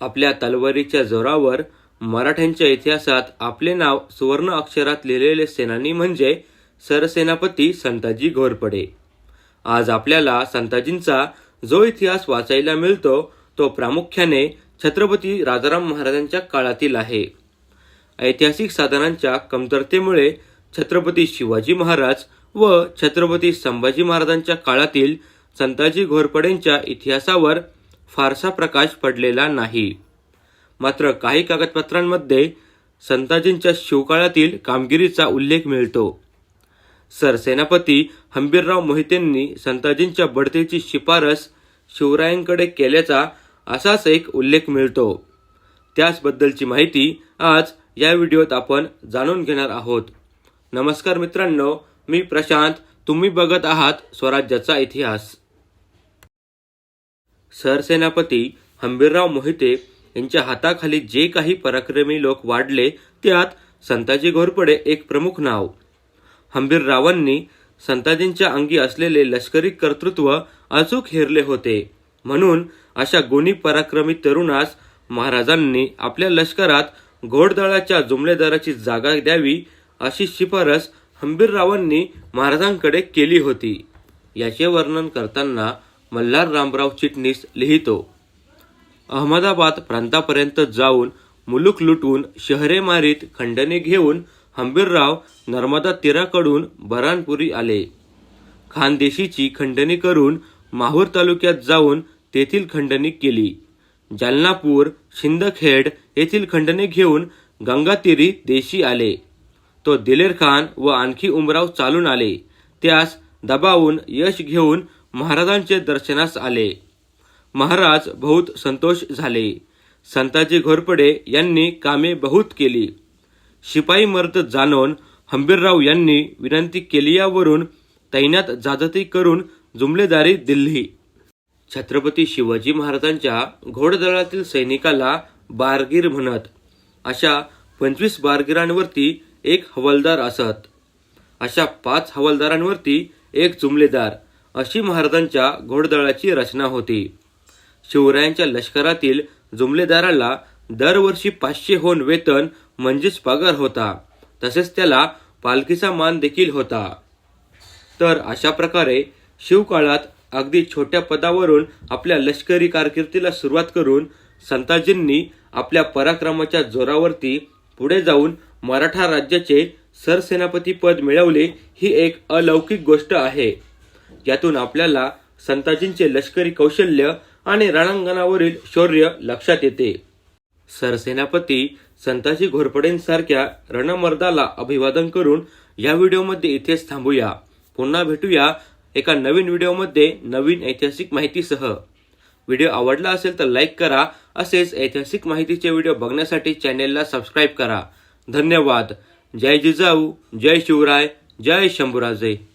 आपल्या तलवारीच्या जोरावर मराठ्यांच्या इतिहासात आपले नाव सुवर्ण अक्षरात लिहिलेले सेनानी म्हणजे सरसेनापती संताजी घोरपडे. आज आपल्याला संताजींचा जो इतिहास वाचायला मिळतो तो प्रामुख्याने छत्रपती राजाराम महाराजांच्या काळातील आहे. ऐतिहासिक साधनांच्या कमतरतेमुळे छत्रपती शिवाजी महाराज व छत्रपती संभाजी महाराजांच्या काळातील संताजी घोरपडेंच्या इतिहासावर फारसा प्रकाश पडलेला नाही. मात्र काही कागदपत्रांमध्ये संताजींच्या शिवकाळातील कामगिरीचा उल्लेख मिळतो. सरसेनापती हंबीरराव मोहितेंनी संताजींच्या बढतीची शिफारस शिवरायांकडे केल्याचा असाच एक उल्लेख मिळतो. त्याचबद्दलची माहिती आज या व्हिडिओत आपण जाणून घेणार आहोत. नमस्कार मित्रांनो मी प्रशांत. तुम्ही बघत आहात स्वराज्याचा इतिहास. सरसेनापती हंबीरराव मोहिते यांच्या हाताखाली जे काही पराक्रमी लोक वाढले त्यात संताजी घोरपडे एक प्रमुख नाव. हंबीररावांनी संताजींच्या अंगी असलेले लष्करी कर्तृत्व अचूक हेरले होते. म्हणून अशा गुणी पराक्रमी तरुणास महाराजांनी आपल्या लष्करात घोडदळाच्या जुमलेदाराची जागा द्यावी अशी शिफारस हंबीररावांनी महाराजांकडे केली होती. याचे वर्णन करताना मल्हार रामराव चिटणीस लिहितो. अहमदाबाद प्रांतापर्यंत जाऊन मुलूक लुटून शहरे मारीत खंडणी घेऊन हंबीरराव नर्मदा तीराकडून बरानपुरी आले. खानदेशीची खंडणी करून माहूर तालुक्यात जाऊन तेथील खंडणी केली. जालनापूर शिंदखेड येथील खंडणी घेऊन गंगातीरी देशी आले. तो दिलेर खान व आणखी उमराव चालून आले. त्यास दबावून यश घेऊन महाराजांचे दर्शनास आले. महाराज बहुत संतोष झाले. संताजी घोरपडे यांनी कामे बहुत केली. शिपाई मर्द जाणून हंबीरराव यांनी विनंती केली यावरून तैनात जाजती करून जुमलेदारी दिल्ली. छत्रपती शिवाजी महाराजांच्या घोडदळातील सैनिकाला बारगीर म्हणत अशा पंचवीस बारगिरांवरती एक हवालदार असत. अशा पाच हवालदारांवरती एक जुमलेदार. अशी महाराजांच्या घोडदळाची रचना होती. शिवरायांच्या लष्करातील जुमलेदाराला दरवर्षी पाचशे होन वेतन म्हणजेच पगार होता. तसेच त्याला पालखीचा मान देखील होता. तर अशा प्रकारे शिवकाळात अगदी छोट्या पदावरून आपल्या लष्करी कारकिर्दीला सुरुवात करून संताजींनी आपल्या पराक्रमाच्या जोरावरती पुढे जाऊन मराठा राज्याचे सरसेनापती पद मिळवले ही एक अलौकिक गोष्ट आहे. यातून आपल्याला संताजींचे लष्करी कौशल्य आणि रणांगणावरील शौर्य लक्षात येते. सरसेनापती संताजी घोरपडेंसारख्या रणमर्दाला अभिवादन करून या व्हिडिओमध्ये इथेच थांबूया. पुन्हा भेटूया एका नवीन व्हिडिओमध्ये नवीन ऐतिहासिक माहितीसह. व्हिडिओ आवडला असेल तर लाईक करा असेच ऐतिहासिक माहितीचे व्हिडिओ बघण्यासाठी चॅनेलला सबस्क्राईब करा. धन्यवाद. जय जिजाऊ जय शिवराय जय शंभूराजे.